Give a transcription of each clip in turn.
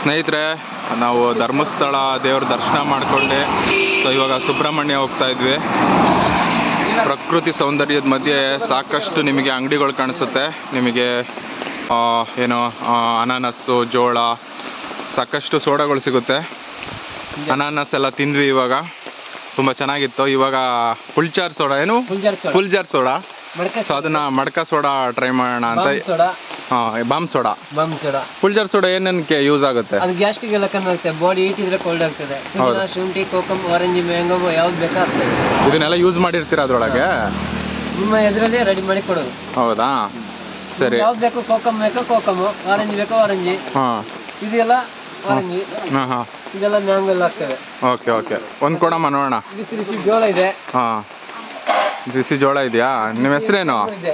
ಸ್ನೇಹಿತರೆ ನಾವು ಧರ್ಮಸ್ಥಳ ದೇವ್ರ ದರ್ಶನ ಮಾಡಿಕೊಂಡೆ. ಸೊ ಇವಾಗ ಸುಬ್ರಹ್ಮಣ್ಯ ಹೋಗ್ತಾ ಇದ್ವಿ. ಪ್ರಕೃತಿ ಸೌಂದರ್ಯದ ಮಧ್ಯೆ ಸಾಕಷ್ಟು ನಿಮಗೆ ಅಂಗಡಿಗಳು ಕಾಣಿಸುತ್ತೆ. ನಿಮಗೆ ಏನು ಅನಾನಸ್ಸು ಜೋಳ ಸಾಕಷ್ಟು ಸೋಡಾಗಳು ಸಿಗುತ್ತೆ. ಅನಾನಸ್ ಎಲ್ಲ ತಿಂದ್ವಿ ಇವಾಗ. ತುಂಬ ಚೆನ್ನಾಗಿತ್ತು. ಇವಾಗ ಪುಲ್ಚಾರ್ ಸೋಡಾ ಏನು? ಪುಲ್ಜಾರ್ ಸೋಡಾ. ಸೊ ಅದನ್ನ ಮಡ್ಕ ಸೋಡಾ ಟ್ರೈ ಮಾಡೋಣ ಅಂತ bomb soda? Bomb soda. Bomb soda. Fuljar soda ಏನೇನಕ್ಕೆ use ಆಗುತ್ತೆ? ಅದು ಗ್ಯಾಸ್ಟ್ರಿಕ್ಗೆಲ್ಲ ಕಮ್ಮಿ ಆಗುತ್ತೆ ಬಾಡಿ ಹೀಟ್ ಇದ್ರೆ ಕೋಲ್ಡ್ ಆಗ್ತದೆ. ಶುಂಠಿ ಕೋಕಮ್ ಆರೆಂಜ್ ಮ್ಯಾಂಗೋ ಯಾವ್ದು ಬೇಕಾಗ್ತದೆ. ಇದನ್ನೆಲ್ಲ ಯೂಸ್ ಮಾಡಿರ್ತೀರ ಅದರೊಳಗೆ? ನಿಮ್ಮ ಎದುರಲ್ಲೇ ರೆಡಿ ಮಾಡಿ ಕೊಡೋದು. ಹೌದಾ? ಸರಿ. ಯಾವ್ದು ಬೇಕು? ಕೋಕಮ್ ಬೇಕು? ಕೋಕಮ್ ಆರೆಂಜ್ ಬೇಕು? ಆರೆಂಜ್ ಹಾಂ. ಇದೆಲ್ಲ ಆರೆಂಜ್ ಹಾಂ. ಹಾಂ ಇದೆಲ್ಲ ಮ್ಯಾಂಗೋ ಎಲ್ಲ ಆಗ್ತದೆ ಓಕೆ ಓಕೆ ಒಂದು ಕೊಡಮ್ಮ ನೋಡೋಣ. ಬಿಸಿ ಬಿಸಿ ಜೋಳ ಇದೆ. ಹಾಂ. ಬಿಸಿ ಜೋಳ ಇದೆಯಾ? ನಿಮ್ಮ ಹೆಸರೇನು? ಇದೆ.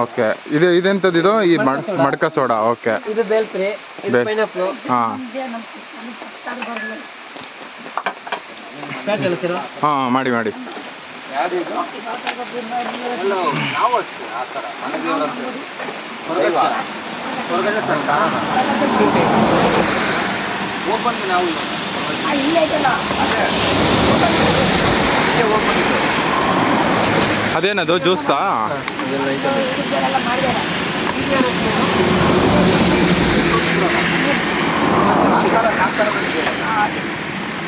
ಓಕೆ. ಇದು ಇದೆಂಥದ್ದು ಇದು ಈ ಮಡ್ಕ ಮಡ್- ಸೋಡಾ. ಮಡ್ಕ ಸೋಡಾ ಓಕೆ. ಇದು ಬೇಲ್ಪುರಿ ಇದು ಬೇಲ್- ಪೈನಾಪ್ಲು ಹಾಂ. ಸ್ಟಾರ್ಟ್ ಸರ್ ಹಾಂ ಮಾಡಿ ಮಾಡಿ. ಶುಂಠಿ ಅದೇನದು ಜ್ಯೂಸಾ.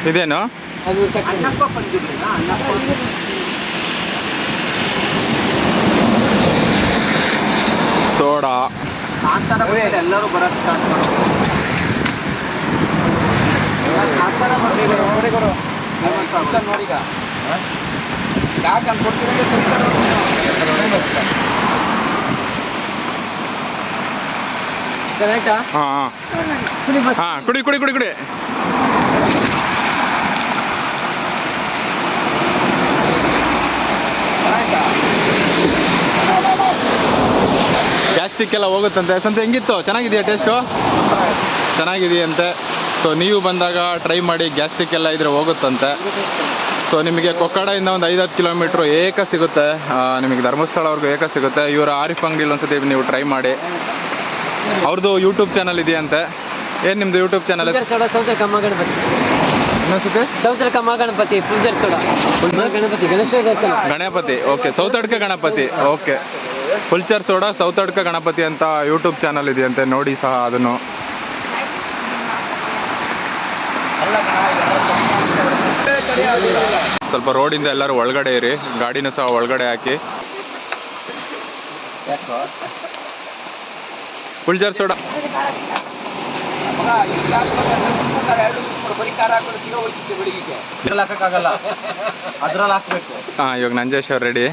ಇದೇನು? ಸೋಡಾ. ಎಲ್ಲರೂ ಬರಕ್ಕೆ ಸ್ಟಾರ್ಟ್ ನೋಡೀಗ ಯಾಕೆ ಅಂತ ಹಾಂ. ಹಾಂ ಕುಡಿ ಕುಡಿ ಕುಡಿ ಕುಡಿ. ಗ್ಯಾಸ್ಟ್ರಿಕ್ ಎಲ್ಲ ಹೋಗುತ್ತಂತೆ. ಸಂತೆ ಹೆಂಗಿತ್ತು? ಚೆನ್ನಾಗಿದೆಯಾ ಟೇಸ್ಟು ಚೆನ್ನಾಗಿದೆಯಂತೆ. ಸೊ ನೀವು ಬಂದಾಗ ಟ್ರೈ ಮಾಡಿ ಗ್ಯಾಸ್ಟ್ರಿಕ್ ಎಲ್ಲ ಇದ್ರೆ ಹೋಗುತ್ತಂತೆ. ಸೊ ನಿಮಗೆ ಕೊಕ್ಕಡದಿಂದ ಒಂದು ಐದು ಹತ್ತು ಕಿಲೋಮೀಟ್ರ್ ಏಕ ಸಿಗುತ್ತೆ. ನಿಮಗೆ ಧರ್ಮಸ್ಥಳವರೆಗೂ ಏಕ ಸಿಗುತ್ತೆ. ಇವರ ಆರಿಫ್ ಅಂಗಡಿಲಿ ಒಂದ್ಸತಿ ನೀವು ಟ್ರೈ ಮಾಡಿ. ಅವ್ರದ್ದು ಯೂಟ್ಯೂಬ್ ಚಾನಲ್ ಇದೆಯಂತೆ. ಏನು ನಿಮ್ಮದು YouTube channel Ganapati Ganapati Ganapati okay. Sowthadka Ganapati okay. Fuljar soda Sowthadka Ganapati ಅಂತ ಯೂಟ್ಯೂಬ್ ಚಾನಲ್ ಇದೆಯಂತೆ. ನೋಡಿ ಸಹ ಅದನ್ನು. ಸ್ವಲ್ಪ ರೋಡಿಂದ ಎಲ್ಲರೂ ಒಳಗಡೆ ಇರಿ. ಗಾಡಿನೂ ಸಹ ಒಳಗಡೆ ಹಾಕಿ. ಫುಲ್ಚರ್ ಸೋಡ. ಹಾಂ ಇವಾಗ ನಂಜೇಶ್ ಅವ್ರು ರೆಡಿ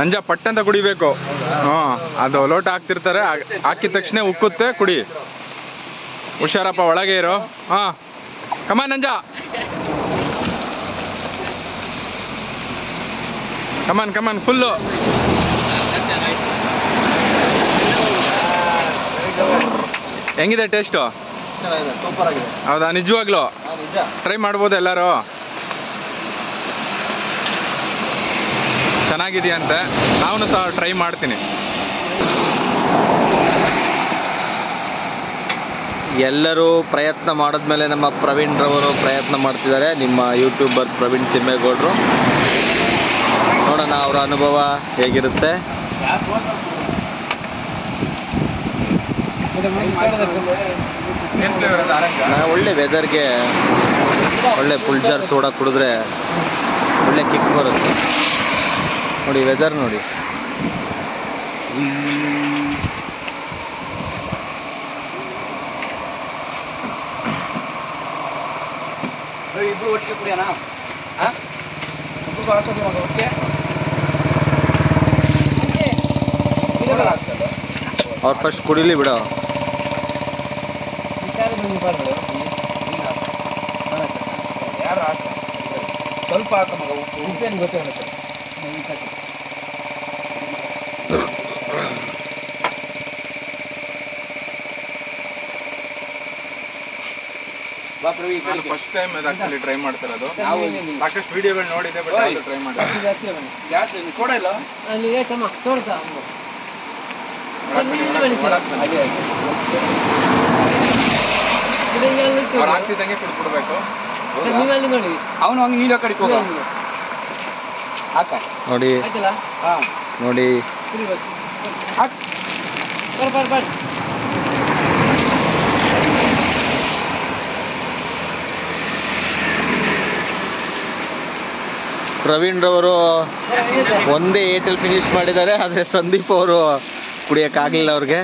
ನಂಜ ಪಟ್ಟಂತ ಕುಡಿಬೇಕು. ಹ್ಞೂ ಅದು ಲೋಟ ಹಾಕ್ತಿರ್ತಾರೆ. ಹಾಕ್- ಹಾಕಿದ ತಕ್ಷಣ ಉಕ್ಕುತ್ತೆ ಕುಡಿ. ಹುಷಾರಪ್ಪ ಒಳಗೆ ಇರು. ಹಾಂ. ಕಮ ನಂಜ. Come on come on full ಹೆಂಗಿದೆ ಟೇಸ್ಟು? ಚೆನ್ನಾಗಿದೆ ಸೂಪರ್ ಆಗಿದೆ. ಹೌದಾ ನಿಜವಾಗ್ಲೂ? ನಿಜ. ಟ್ರೈ ಮಾಡ್ಬೋದು ಎಲ್ಲರೂ? ಚೆನ್ನಾಗಿದೆಯಂತೆ. ನಾನು ಸಹ ಟ್ರೈ ಮಾಡ್ತೀನಿ. ಎಲ್ಲರೂ ಪ್ರಯತ್ನ ಮಾಡಿದ್ಮೇಲೆ ನಮ್ಮ ಪ್ರವೀಣ್ ರವರು ಪ್ರಯತ್ನ ಮಾಡ್ತಿದ್ದಾರೆ. ನಿಮ್ಮ ಯೂಟ್ಯೂಬರ್ ಪ್ರವೀಣ್ ತಿಮ್ಮೇಗೌಡರು. ನೋಡೋಣ ಅವರ ಅನುಭವ ಹೇಗಿರುತ್ತೆ. ಒಳ್ಳೆ ವೆದರ್ಗೆ ಒಳ್ಳೆ ಪುಲ್ಜಾರ್ ಸೋಡಾ ಕುಡಿದ್ರೆ ಒಳ್ಳೆ ಕಿಕ್ ಬರುತ್ತೆ. ನೋಡಿ ವೆದರ್ ನೋಡಿ. ಇಬ್ರು ಒಟ್ಟಿಗೆ ಕುಡಿಯೋಣ ಇಬ್ರು ಹಾಕೋದು ಇವಾಗ ಒಟ್ಟಿಗೆ ಅವ್ರು ಫಸ್ಟ್ ಕುಡಿಲಿ ಬಿಡ. ಸ್ವಲ್ಪ ಹಾಕ ಮಗ ಉಪ್ಪು. ಉಪ್ಪೇನು ಗೊತ್ತಾಗುತ್ತೆ. ಫಸ್ಟ್ ಟೈಮ್ ಟ್ರೈ ಮಾಡ್ತಾರೆ ನಾವು ಸಾಕಷ್ಟು ವಿಡಿಯೋಗಳು ನೋಡಿದೆ ಬಟ್. ಟ್ರೈ ಏನು? ಸೋಡಾ ಇಲ್ಲ? ಅಲ್ಲಿ ಏಕಮ್ಮ ಸೋಡ್ತಾ ಹಾಗೆ ಅಲ್ಲಿ ನೋಡಿ ಹಂಗೆ. ನೋಡಿ. ಪ್ರವೀಣ್ ರವರು ಒಂದೇ ಏಟಲ್ ಫಿನಿಶ್ ಮಾಡಿದ್ದಾರೆ ಆದರೆ ಸಂದೀಪ್ ಅವರು ಕುಡಿಯೋಕ್ಕಾಗಲಿಲ್ಲ ಅವ್ರಿಗೆ.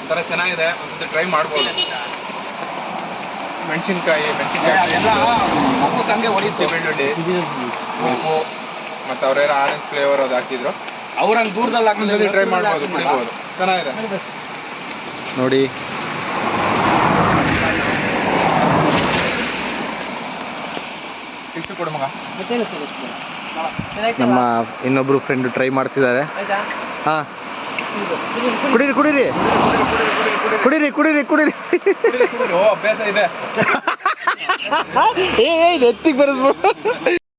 ಒಂಥರ ಚೆನ್ನಾಗಿದೆ ಒಂದ್ಸತಿ ಟ್ರೈ ಮಾಡ್ಬೋದು. ಮೆಣಸಿನ್ಕಾಯಿ ಮೆಣಸಿನಕಾಯಿ ಹಂಗೆ ಹೊಡಿತು. ಬೆಳ್ಳುಳ್ಳಿ ಉಪ್ಪು ಮತ್ತೆ ಅವ್ರೇನೋ ಆರೆಂಜ್ ಫ್ಲೇವರ್ ಅದು ಹಾಕಿದ್ರು. ಅವ್ರಂಗ್ ದೂರದಲ್ಲಿ ಒಂದ್ಸತಿ ಟ್ರೈ ಮಾಡ್ಬೋದು ಕುಡಿಬೋದು. ಚೆನ್ನಾಗಿದೆ. ನೋಡಿ. ಟಿಕ್ಸ್ ಕೊಡು ಮಗ. ಮತ್ತೆ ಇಲ್ಲ ನಮ್ಮ ಇನ್ನೊಬ್ರು ಫ್ರೆಂಡ್ ಟ್ರೈ ಮಾಡ್ತಿದ್ದಾರೆ. ಹಾಂ. ಕುಡೀರಿ ಕುಡೀರಿ. ಕುಡೀರಿ ಕುಡೀರಿ ಕುಡೀರಿ. ಓ ಅಭ್ಯಾಸ ಇದೆ. ಏ ನೆತ್ತಿಗೆ ಬರೆಸ್ಬಿಡು.